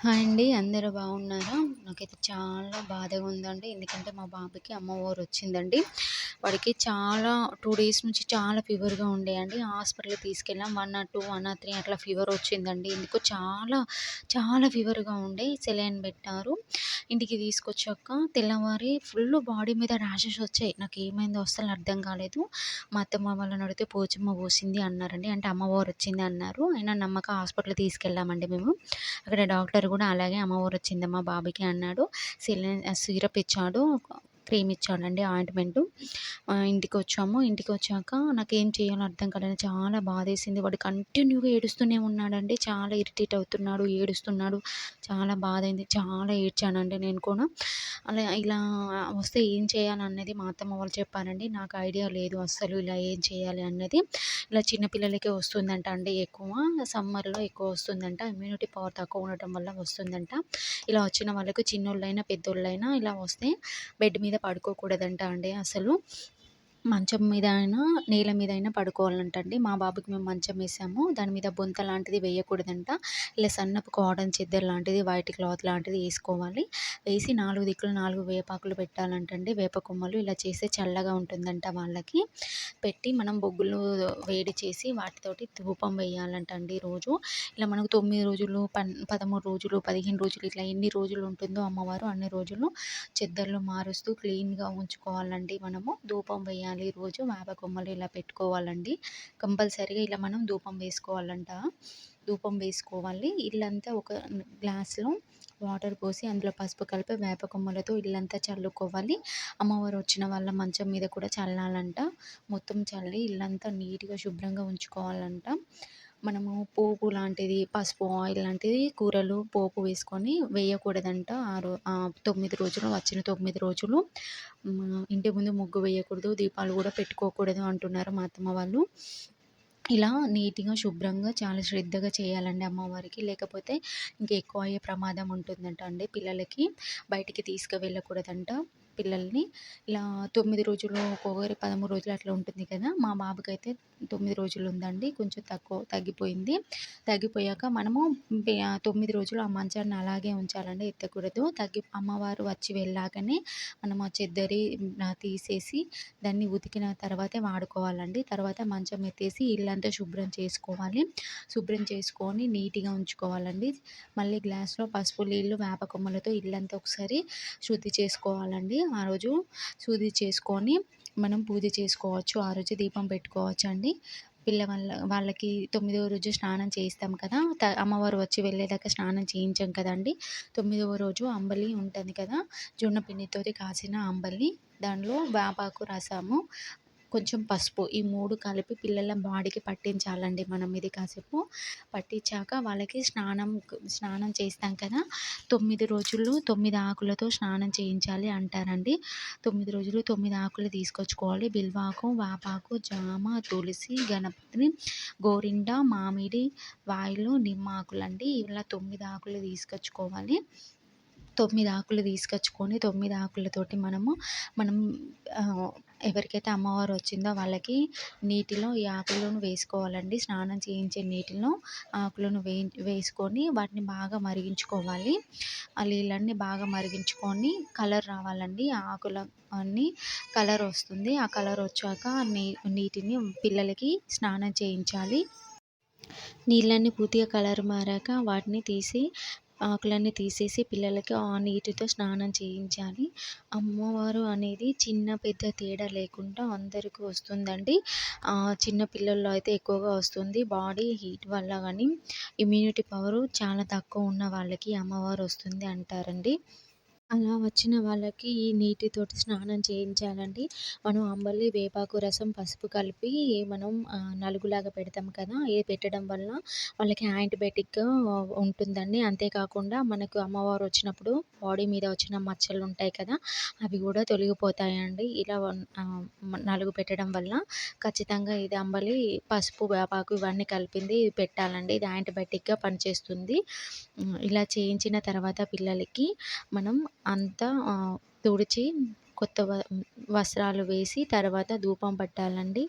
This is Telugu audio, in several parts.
హాయ్ అండి అందరూ బాగున్నారా? నాకైతే చాలా బాధగా ఉందండి. ఎందుకంటే మా బాబుకి అమ్మవారు వచ్చిందండి వాడికి చాలా టూ డేస్ నుంచి చాలా ఫీవర్గా ఉండేయండి హాస్పిటల్కి తీసుకెళ్ళాం one or two one or three అట్లా ఫీవర్ వచ్చిందండి. ఎందుకు చాలా చాలా ఫీవర్గా ఉండే సెలైన్ పెట్టారు. ఇంటికి తీసుకొచ్చాక తెల్లవారి ఫుల్ బాడీ మీద ర్యాషెస్ వచ్చాయి. నాకు ఏమైందో అస్సలు అర్థం కాలేదు. మా అత్తమ్మ వాళ్ళని అడిగితే పోచమ్మ పోసింది అన్నారండి. అంటే అమ్మవారు వచ్చింది అన్నారు. అయినా నమ్మక హాస్పిటల్ తీసుకెళ్ళామండి మేము. అక్కడ డాక్టర్ కూడా అలాగే అమ్మవారు వచ్చిందమ్మా బాబుకి అన్నాడు. సెలైన్ సిరప్ ఇచ్చాడు. క్రీమ్ ఇచ్చాడండి ఆయింట్మెంట్. ఇంటికి వచ్చాము ఇంటికి వచ్చాక నాకు ఏం చేయాలో అర్థం కాలేదు. చాలా బాధేసింది. వాడు కంటిన్యూగా ఏడుస్తూనే ఉన్నాడండి. చాలా ఇరిటేట్ అవుతున్నాడు ఏడుస్తున్నాడు. చాలా బాధ అయింది చాలా ఏడ్చానండి నేను కూడా. అలా ఇలా వస్తే ఏం చేయాలన్నది మా అత్తమ్మ వాళ్ళు చెప్పారండి. నాకు ఐడియా లేదు అస్సలు ఇలా ఏం చేయాలి అన్నది. ఇలా చిన్నపిల్లలకే వస్తుందంట అండి ఎక్కువ. సమ్మర్లో ఎక్కువ వస్తుందంట. ఇమ్యూనిటీ పవర్ తక్కువ ఉండటం వల్ల వస్తుందంట. ఇలా వచ్చిన వాళ్ళకు చిన్నోళ్ళైనా పెద్దోళ్ళైనా ఇలా వస్తే బెడ్ మీద పడుకోకూడదంట అండి అసలు. మంచం మీద అయినా నేల మీద అయినా పడుకోవాలంటండి. మా బాబుకి మేము మంచం వేసాము. దాని మీద బొంత లాంటిది వేయకూడదంట. ఇలా సన్నపు కాటన్ చెద్దర్ లాంటిది వైట్ క్లాత్ లాంటిది వేసుకోవాలి. వేసి నాలుగు దిక్కులు నాలుగు వేపాకులు పెట్టాలంటండి. వేప కొమ్మలు ఇలా చేస్తే చల్లగా ఉంటుందంట వాళ్ళకి. పెట్టి మనం బొగ్గులు వేడి చేసి వాటితోటి ధూపం వేయాలంట అండి రోజు. ఇలా మనకు తొమ్మిది రోజులు పన్ పదమూడు రోజులు పదిహేను రోజులు ఇట్లా ఎన్ని రోజులు ఉంటుందో అమ్మవారు అన్ని రోజులు చెద్దర్లు మారుస్తూ క్లీన్గా ఉంచుకోవాలండి మనము. ధూపం వేయాలి. చేయాలి రోజు. వేప కొమ్మలు ఇలా పెట్టుకోవాలండి. కంపల్సరీగా ఇలా మనం ధూపం వేసుకోవాలంట. ధూపం వేసుకోవాలి. ఇల్లంతా ఒక గ్లాస్లో వాటర్ పోసి అందులో పసుపు కలిపి వేప కొమ్మలతో ఇల్లంతా చల్లుకోవాలి. అమ్మవారు వచ్చిన వాళ్ళ మంచం మీద కూడా చల్లాలంట. మొత్తం చల్లి ఇల్లంతా నీట్గా శుభ్రంగా ఉంచుకోవాలంట. మనము పోపు లాంటిది పసుపు ఆయిల్ లాంటిది కూరలు పోపు వేసుకొని వేయకూడదంట. ఆ రో తొమ్మిది రోజులు వచ్చిన తొమ్మిది రోజులు. ఇంటి ముందు ముగ్గు వేయకూడదు దీపాలు కూడా పెట్టుకోకూడదు అంటున్నారు మా అత్తమ్మ వాళ్ళు. ఇలా నీట్గా శుభ్రంగా చాలా శ్రద్ధగా చేయాలండి అమ్మవారికి. లేకపోతే ఇంకా ఎక్కువ అయ్యే ప్రమాదం ఉంటుందంట అండి పిల్లలకి. బయటికి తీసుకువెళ్ళకూడదంట. పిల్లల్ని ఇలా తొమ్మిది రోజులు ఒక్కొక్కరి పదమూడు రోజులు అట్లా ఉంటుంది కదా! మా బాబుకి అయితే తొమ్మిది రోజులు ఉందండి కొంచెం తక్కువ తగ్గిపోయింది. తగ్గిపోయాక మనము తొమ్మిది రోజులు ఆ మంచాన్ని అలాగే ఉంచాలండి. ఎత్తకూడదు. తగ్గి అమ్మవారు వచ్చి వెళ్ళాకనే మనం ఆ చెద్దరి తీసేసి దాన్ని ఉతికిన తర్వాతే వాడుకోవాలండి. తర్వాత మంచం ఎత్తేసి ఇల్లంతా శుభ్రం చేసుకోవాలి. శుభ్రం చేసుకొని నీట్గా ఉంచుకోవాలండి. మళ్ళీ గ్లాస్లో పసుపు నీళ్ళు వేప కొమ్మలతో ఇల్లంతా ఒకసారి శుద్ధి చేసుకోవాలండి. ఆ రోజు శుద్ధి చేసుకొని మనం పూజ చేసుకోవచ్చు. ఆ రోజు దీపం పెట్టుకోవచ్చు అండి పిల్ల వాళ్ళ వాళ్ళకి తొమ్మిదవ రోజు స్నానం చేయిస్తాం కదా. అమ్మవారు వచ్చి వెళ్ళేదాకా స్నానం చేయించాం కదండి. తొమ్మిదవ రోజు అంబలి ఉంటుంది కదా. జొన్న పిండితో కాసిన అంబలి. దానిలో వేపాకు రసము కొంచెం పసుపు ఈ మూడు కలిపి పిల్లల బాడీకి పట్టించాలండి మనం ఇది కాసేపు. పట్టించాక వాళ్ళకి స్నానం స్నానం చేస్తాం కదా. తొమ్మిది రోజులు తొమ్మిది ఆకులతో స్నానం చేయించాలి అంటారండి. తొమ్మిది రోజులు తొమ్మిది ఆకులు తీసుకొచ్చుకోవాలి. బిల్వాకు వాపాకు జామ తులసి గణపతి గోరిండ మామిడి వాయిలు నిమ్మాకులు అండి ఇలా తొమ్మిది ఆకులు తీసుకొచ్చుకోవాలి. తొమ్మిది ఆకులు తీసుకొచ్చుకొని తొమ్మిది ఆకులతోటి మనము మనం ఎవరికైతే అమ్మవారు వచ్చిందో వాళ్ళకి నీటిలో ఈ ఆకులను వేసుకోవాలండి. స్నానం చేయించే నీటిలో ఆకులను వే వేసుకొని వాటిని బాగా మరిగించుకోవాలి. ఆ నీళ్ళన్నీ బాగా మరిగించుకొని కలర్ రావాలండి. ఆకుల అన్నీ కలర్ వస్తుంది. ఆ కలర్ వచ్చాక నీ నీటిని పిల్లలకి స్నానం చేయించాలి. నీళ్ళన్నీ పూర్తిగా కలర్ మారాక వాటిని తీసి ఆకులన్నీ తీసేసి పిల్లలకి ఆ నీటితో స్నానం చేయించాలి. అమ్మవారు అనేది చిన్న పెద్ద తేడా లేకుండా అందరికీ వస్తుందండి. చిన్న పిల్లల్లో అయితే ఎక్కువగా వస్తుంది. బాడీ హీట్ వల్ల కానీ ఇమ్యూనిటీ పవరు చాలా తక్కువ ఉన్న వాళ్ళకి అమ్మవారు వస్తుంది అంటారండి. అలా వచ్చిన వాళ్ళకి ఈ నీటితోటి స్నానం చేయించాలండి. మనం అంబలి వేపాకు రసం పసుపు కలిపి మనం నలుగులాగా పెడతాం కదా. ఇది పెట్టడం వల్ల వాళ్ళకి యాంటీబయాటిక్గా ఉంటుందండి. అంతేకాకుండా మనకు అమ్మవారు వచ్చినప్పుడు బాడీ మీద వచ్చిన మచ్చలు ఉంటాయి కదా అవి కూడా తొలగిపోతాయండి. ఇలా నలుగు పెట్టడం వల్ల ఖచ్చితంగా ఇది అంబలి పసుపు వేపాకు ఇవన్నీ కలిపింది పెట్టాలండి. ఇది యాంటీబయాటిక్గా పనిచేస్తుంది. ఇలా చేయించిన తర్వాత పిల్లలకి మనం అంతా తుడిచి కొత్త వ వస్త్రాలు వేసి తర్వాత ధూపం పట్టాలండి.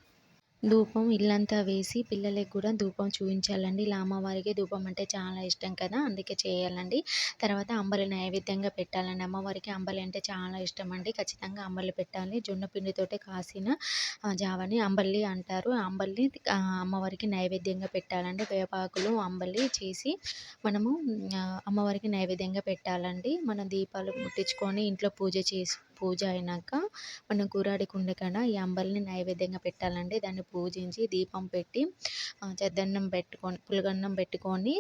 ధూపం ఇల్లంతా వేసి పిల్లలకి కూడా ధూపం చూపించాలండి. ఇలా అమ్మవారికి ధూపం అంటే చాలా ఇష్టం కదా అందుకే చేయాలండి. తర్వాత అంబలి నైవేద్యంగా పెట్టాలండి. అమ్మవారికి అంబలి అంటే చాలా ఇష్టం అండి ఖచ్చితంగా అంబలి పెట్టాలి. జొన్న పిండితోటే కాసిన జావని అంబలి అంటారు. అంబలి అమ్మవారికి నైవేద్యంగా పెట్టాలండి. వేపాకులు అంబలి చేసి మనము అమ్మవారికి నైవేద్యంగా పెట్టాలండి. మన దీపాలు ముట్టించుకొని ఇంట్లో పూజ చేసి పూజ అయినాక మనం కూరాడి కుండ కాడ ఈ అంబలిని నైవేద్యంగా పెట్టాలండి. దాన్ని పూజించి దీపం పెట్టి చద్దన్నం పెట్టుకొని పులగన్నం పెట్టుకొని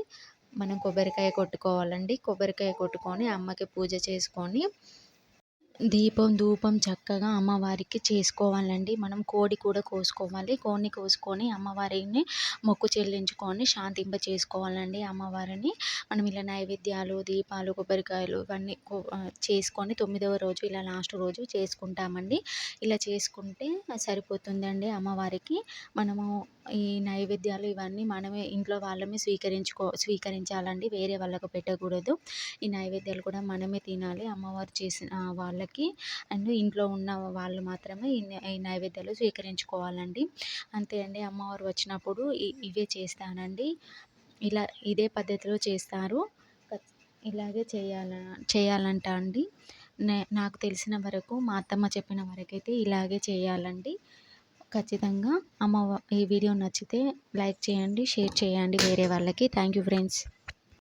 మనం కొబ్బరికాయ కొట్టుకోవాలండి. కొబ్బరికాయ కొట్టుకొని అమ్మకి పూజ చేసుకొని దీపం ధూపం చక్కగా అమ్మవారికి చేసుకోవాలండి. మనం కోడి కూడా కోసుకోవాలి. కోడిని కోసుకొని అమ్మవారిని మొక్కు చెల్లించుకొని శాంతింప చేసుకోవాలండి అమ్మవారిని. మనం ఇలా నైవేద్యాలు దీపాలు కొబ్బరికాయలు ఇవన్నీ చేసుకొని తొమ్మిదవ రోజు ఇలా లాస్ట్ రోజు చేసుకుంటామండి. ఇలా చేసుకుంటే సరిపోతుందండి అమ్మవారికి. మనము ఈ నైవేద్యాలు ఇవన్నీ మనమే ఇంట్లో వాళ్ళమే స్వీకరించుకో స్వీకరించాలండి. వేరే వాళ్ళకు పెట్టకూడదు. ఈ నైవేద్యాలు కూడా మనమే తినాలి. అమ్మవారు చేసిన వాళ్ళకి అండ్ ఇంట్లో ఉన్న వాళ్ళు మాత్రమే ఈ నైవేద్యాలు స్వీకరించుకోవాలండి. అంతే అండి అమ్మవారు వచ్చినప్పుడు ఇవే చేస్తానండి. ఇలా ఇదే పద్ధతిలో చేస్తారు. ఇలాగే చేయాల చేయాలంట అండి. నాకు తెలిసిన వరకు మా అత్తమ్మ చెప్పిన వరకు అయితే ఇలాగే చేయాలండి. ఖచ్చితంగా అమ్మ ఈ వీడియో నచ్చితే లైక్ చేయండి షేర్ చేయండి వేరే వాళ్ళకి. Thank you friends.